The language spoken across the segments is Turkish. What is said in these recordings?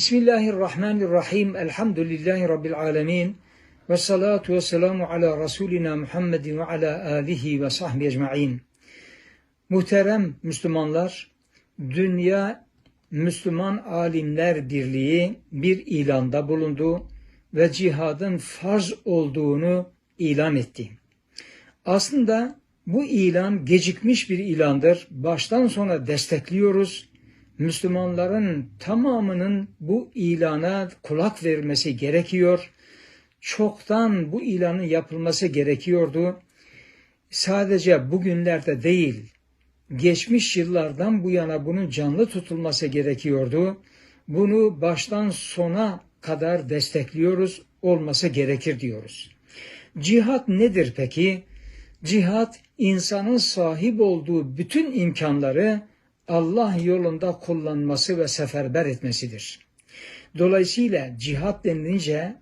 Bismillahirrahmanirrahim. Elhamdülillahi Rabbil alemin. Ve salatu ve selamu ala Resulina Muhammedin ve ala alihi ve sahbihi ecma'in. Muhterem Müslümanlar, Dünya Müslüman Alimler Birliği bir ilanda bulundu ve cihadın farz olduğunu ilan etti. Aslında bu ilan gecikmiş bir ilandır. Baştan sona destekliyoruz. Müslümanların tamamının bu ilana kulak vermesi gerekiyor. Çoktan bu ilanın yapılması gerekiyordu. Sadece bugünlerde değil, geçmiş yıllardan bu yana bunun canlı tutulması gerekiyordu. Bunu baştan sona kadar destekliyoruz, olması gerekir diyoruz. Cihat nedir peki? Cihat insanın sahip olduğu bütün imkanları Allah yolunda kullanması ve seferber etmesidir. Dolayısıyla cihat denilince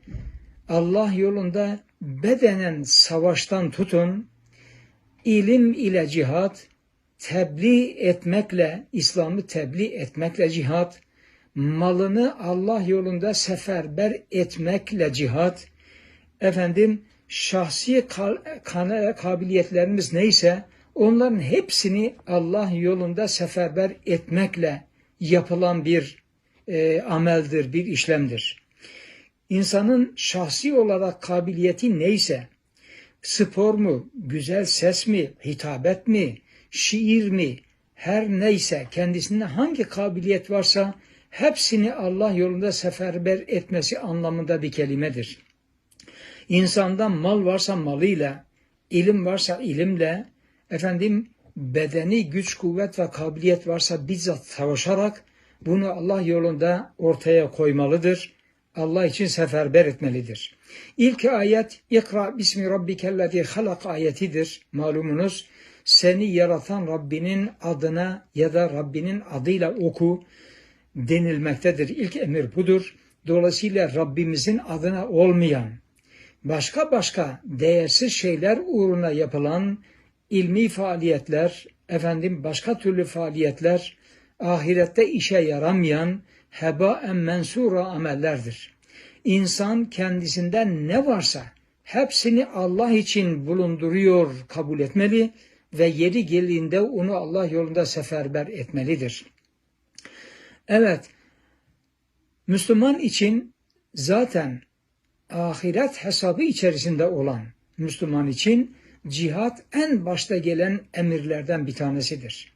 Allah yolunda bedenen savaştan tutun, ilim ile cihat, tebliğ etmekle, İslam'ı tebliğ etmekle cihat, malını Allah yolunda seferber etmekle cihat, efendim şahsi kabiliyetlerimiz neyse onların hepsini Allah yolunda seferber etmekle yapılan bir e, ameldir, bir işlemdir. İnsanın şahsi olarak kabiliyeti neyse, spor mu, güzel ses mi, hitabet mi, şiir mi, her neyse kendisinde hangi kabiliyet varsa hepsini Allah yolunda seferber etmesi anlamında bir kelimedir. İnsanda mal varsa malıyla, ilim varsa ilimle, efendim bedeni güç, kuvvet ve kabiliyet varsa bizzat savaşarak bunu Allah yolunda ortaya koymalıdır. Allah için seferber etmelidir. İlk ayet İkra bismi rabbikellezi halak ayetidir. Malumunuz seni yaratan Rabbinin adına ya da Rabbinin adıyla oku denilmektedir. İlk emir budur. Dolayısıyla Rabbimizin adına olmayan, başka başka değersiz şeyler uğruna yapılan ilmi faaliyetler, efendim başka türlü faaliyetler ahirette işe yaramayan heba mensura amellerdir. İnsan kendisinden ne varsa hepsini Allah için bulunduruyor, kabul etmeli ve yeri geldiğinde onu Allah yolunda seferber etmelidir. Evet, Müslüman için zaten ahiret hesabı içerisinde olan Müslüman için cihat en başta gelen emirlerden bir tanesidir.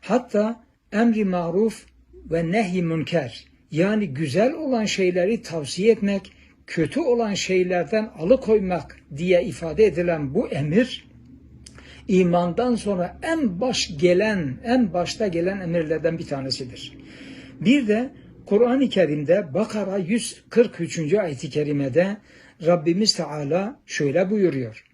Hatta emri maruf ve nehi münker yani güzel olan şeyleri tavsiye etmek, kötü olan şeylerden alıkoymak diye ifade edilen bu emir imandan sonra en baş gelen, en başta gelen emirlerden bir tanesidir. Bir de Kur'an-ı Kerim'de Bakara 143. ayet-i kerimede Rabbimiz Teala şöyle buyuruyor.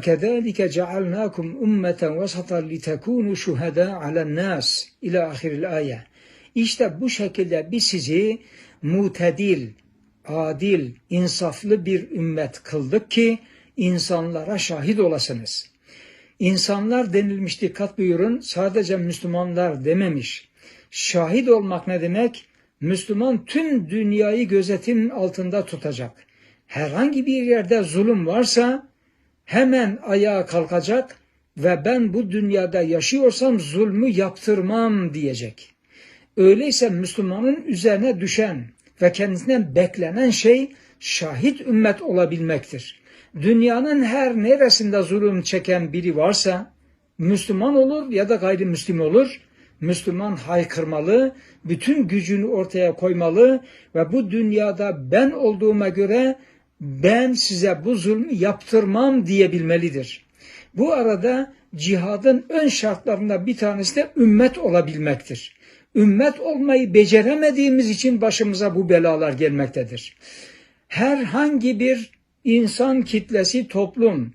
Kezalike cealnakum ummeten vasatan litekunu şuhada alen nas ila ahiril ayet. İşte bu şekilde biz sizi mutedil, adil, insaflı bir ümmet kıldık ki insanlara şahit olasınız. İnsanlar denilmiş dikkat buyurun sadece Müslümanlar dememiş. Şahit olmak ne demek? Müslüman tüm dünyayı gözetim altında tutacak. Herhangi bir yerde zulüm varsa hemen ayağa kalkacak ve ben bu dünyada yaşıyorsam zulmü yaptırmam diyecek. Öyleyse Müslümanın üzerine düşen ve kendisinden beklenen şey şahit ümmet olabilmektir. Dünyanın her neresinde zulüm çeken biri varsa Müslüman olur ya da gayrimüslim olur. Müslüman haykırmalı, bütün gücünü ortaya koymalı ve bu dünyada ben olduğuma göre ben size bu zulmü yaptırmam diyebilmelidir. Bu arada cihadın ön şartlarında bir tanesi de ümmet olabilmektir. Ümmet olmayı beceremediğimiz için başımıza bu belalar gelmektedir. Herhangi bir insan kitlesi, toplum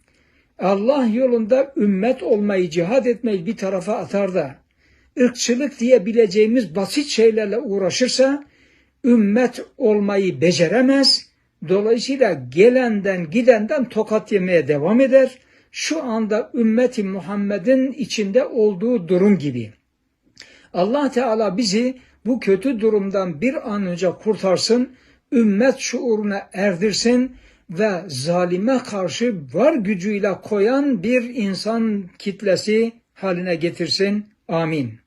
Allah yolunda ümmet olmayı, cihad etmeyi bir tarafa atar da ırkçılık diyebileceğimiz basit şeylerle uğraşırsa ümmet olmayı beceremez. Dolayısıyla gelenden gidenden tokat yemeye devam eder. Şu anda ümmeti Muhammed'in içinde olduğu durum gibi. Allah Teala bizi bu kötü durumdan bir an önce kurtarsın, ümmet şuuruna erdirsin ve zalime karşı var gücüyle koyan bir insan kitlesi haline getirsin. Amin.